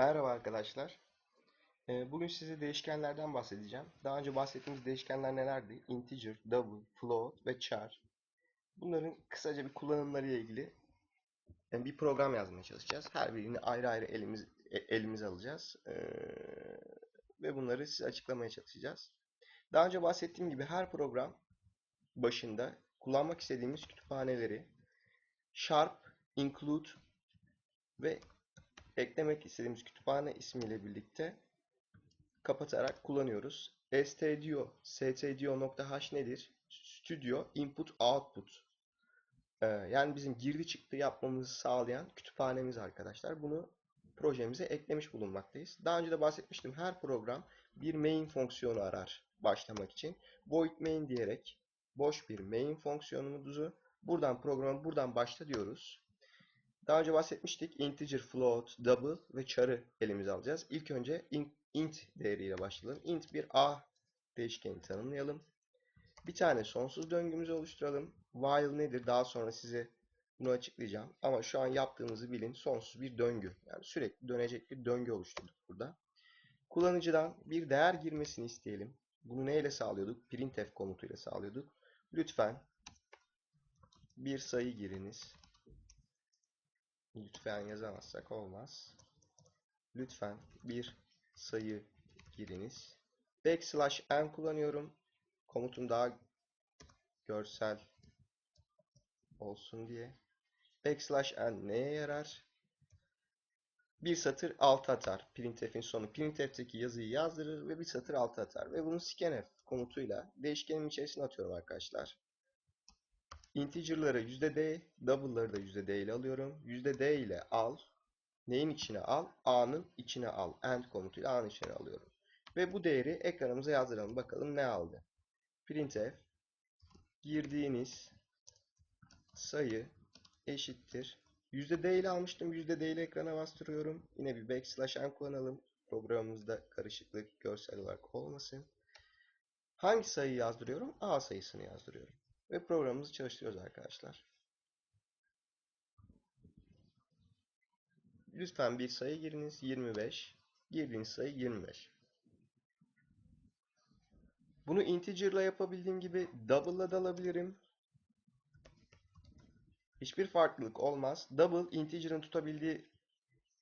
Merhaba arkadaşlar. Ee, Bugün size değişkenlerden bahsedeceğim. Daha önce bahsettiğimiz değişkenler nelerdi? Integer, double, float ve char. Bunların kısaca bir kullanımlarıyla ilgili bir program yazmaya çalışacağız. Her birini ayrı ayrı elimiz e, elimize alacağız. Ee, Ve bunları size açıklamaya çalışacağız. Daha önce bahsettiğim gibi her program başında kullanmak istediğimiz kütüphaneleri sharp, include ve eklemek istediğimiz kütüphane ismiyle birlikte kapatarak kullanıyoruz. stdio, stdio.h nedir? Studio Input Output. Ee, yani bizim girdi çıktı yapmamızı sağlayan kütüphanemiz arkadaşlar. Bunu projemize eklemiş bulunmaktayız. Daha önce de bahsetmiştim. Her program bir main fonksiyonu arar başlamak için. Void main diyerek boş bir main fonksiyonumuzu buradan programı buradan başla diyoruz. Daha önce bahsetmiştik. Integer, float, double ve char'ı elimize alacağız. İlk önce int değeriyle başlayalım. int bir a değişkeni tanımlayalım. Bir tane sonsuz döngümüzü oluşturalım. While nedir? Daha sonra size bunu açıklayacağım. Ama şu an yaptığımızı bilin. Sonsuz bir döngü. Yani sürekli dönecek bir döngü oluşturduk burada. Kullanıcıdan bir değer girmesini isteyelim. Bunu neyle sağlıyorduk? Printf komutuyla sağlıyorduk. Lütfen bir sayı giriniz. Lütfen yazamazsak olmaz. Lütfen bir sayı giriniz. Backslash n kullanıyorum. Komutum daha görsel olsun diye. Backslash n neye yarar? Bir satır alt atar. Printf'in sonu. Printf'teki yazıyı yazdırır ve bir satır alt atar. Ve bunu scanf komutuyla değişkenin içerisine atıyorum arkadaşlar. Integer'ları %d, double'ları da %d ile alıyorum. %d ile al. Neyin içine al? A'nın içine al. End komutuyla A'nın içine alıyorum. Ve bu değeri ekranımıza yazdıralım. Bakalım ne aldı. Printf girdiğiniz sayı eşittir. %d ile almıştım. %d ile ekrana bastırıyorum. Yine bir backslash n kullanalım. Programımızda karışıklık görsel olarak olmasın. Hangi sayıyı yazdırıyorum? A sayısını yazdırıyorum. Ve programımızı çalıştırıyoruz arkadaşlar. Lütfen bir sayı giriniz. 25. Girdiğiniz sayı 25. Bunu integer ile yapabildiğim gibi double ile alabilirim. Hiçbir farklılık olmaz. Double integer'ın tutabildiği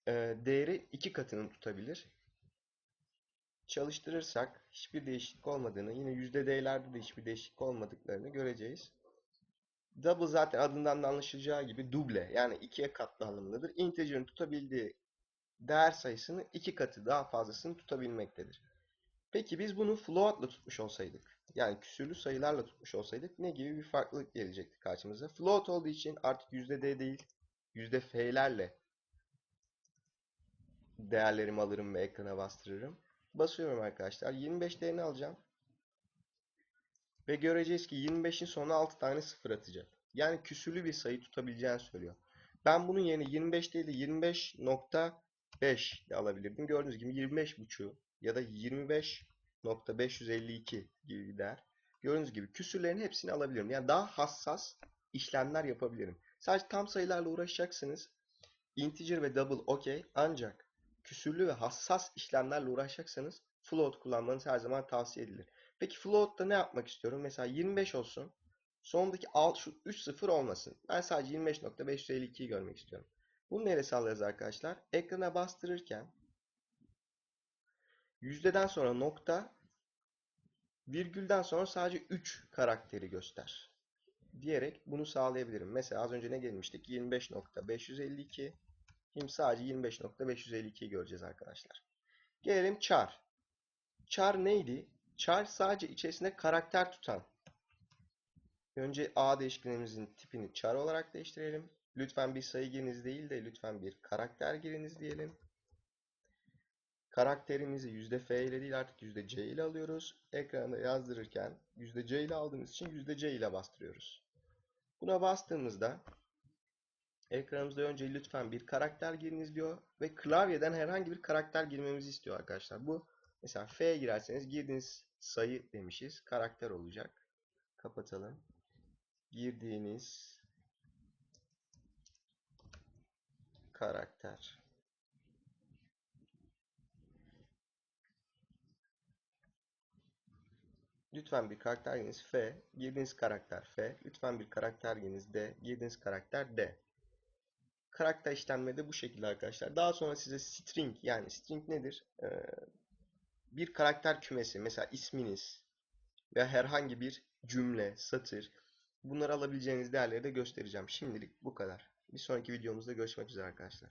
e, değeri iki katını tutabilir. Çalıştırırsak hiçbir değişiklik olmadığını, yine %d'lerde de hiçbir değişiklik olmadıklarını göreceğiz. Double zaten adından da anlaşılacağı gibi duble yani ikiye katlı anlamındadır. Integer'ın tutabildiği değer sayısını iki katı daha fazlasını tutabilmektedir. Peki biz bunu float'la tutmuş olsaydık, yani küsürlü sayılarla tutmuş olsaydık ne gibi bir farklılık gelecekti karşımıza? Float olduğu için artık %d değil, %f'lerle değerlerimi alırım ve ekrana bastırırım. Basıyorum arkadaşlar. 25 değerini alacağım. Ve göreceğiz ki 25'in sonuna 6 tane sıfır atacak. Yani küsürlü bir sayı tutabileceğini söylüyor. Ben bunun yerine 25 değil de 25.5 de alabilirdim. Gördüğünüz gibi 25.5 ya da 25.552 gibi bir değer. Gördüğünüz gibi küsürlerin hepsini alabilirim. Yani daha hassas işlemler yapabilirim. Sadece tam sayılarla uğraşacaksınız. Integer ve double okey. Ancak küsürlü ve hassas işlemlerle uğraşacaksanız float kullanmanız her zaman tavsiye edilir. Peki float'ta ne yapmak istiyorum? Mesela 25 olsun. Sondaki alt şu 3 sıfır olmasın. Ben sadece 25.552'yi görmek istiyorum. Bunu neyle sağlarız arkadaşlar? Ekrana bastırırken yüzdeden sonra nokta virgülden sonra sadece 3 karakteri göster. Diyerek bunu sağlayabilirim. Mesela az önce ne gelmiştik? 25.552 Şimdi sadece 25.552'yi göreceğiz arkadaşlar. Gelelim char. Char neydi? Char sadece içerisinde karakter tutan. Önce A değişkenimizin tipini char olarak değiştirelim. Lütfen bir sayı giriniz değil de lütfen bir karakter giriniz diyelim. Karakterimizi %f ile değil artık %c ile alıyoruz. Ekranda yazdırırken %c ile aldığımız için %c ile bastırıyoruz. Buna bastığımızda Ekranımızda önce lütfen bir karakter giriniz diyor ve klavyeden herhangi bir karakter girmemizi istiyor arkadaşlar. Bu mesela F girerseniz girdiğiniz sayı demişiz. Karakter olacak. Kapatalım. Girdiğiniz karakter. Lütfen bir karakter giriniz F, girdiğiniz karakter F, lütfen bir karakter giriniz D, girdiğiniz karakter D. Karakter işlemleri de bu şekilde arkadaşlar. Daha sonra size string yani string nedir? Ee, bir karakter kümesi mesela isminiz veya herhangi bir cümle, satır bunları alabileceğiniz değerleri de göstereceğim. Şimdilik bu kadar. Bir sonraki videomuzda görüşmek üzere arkadaşlar.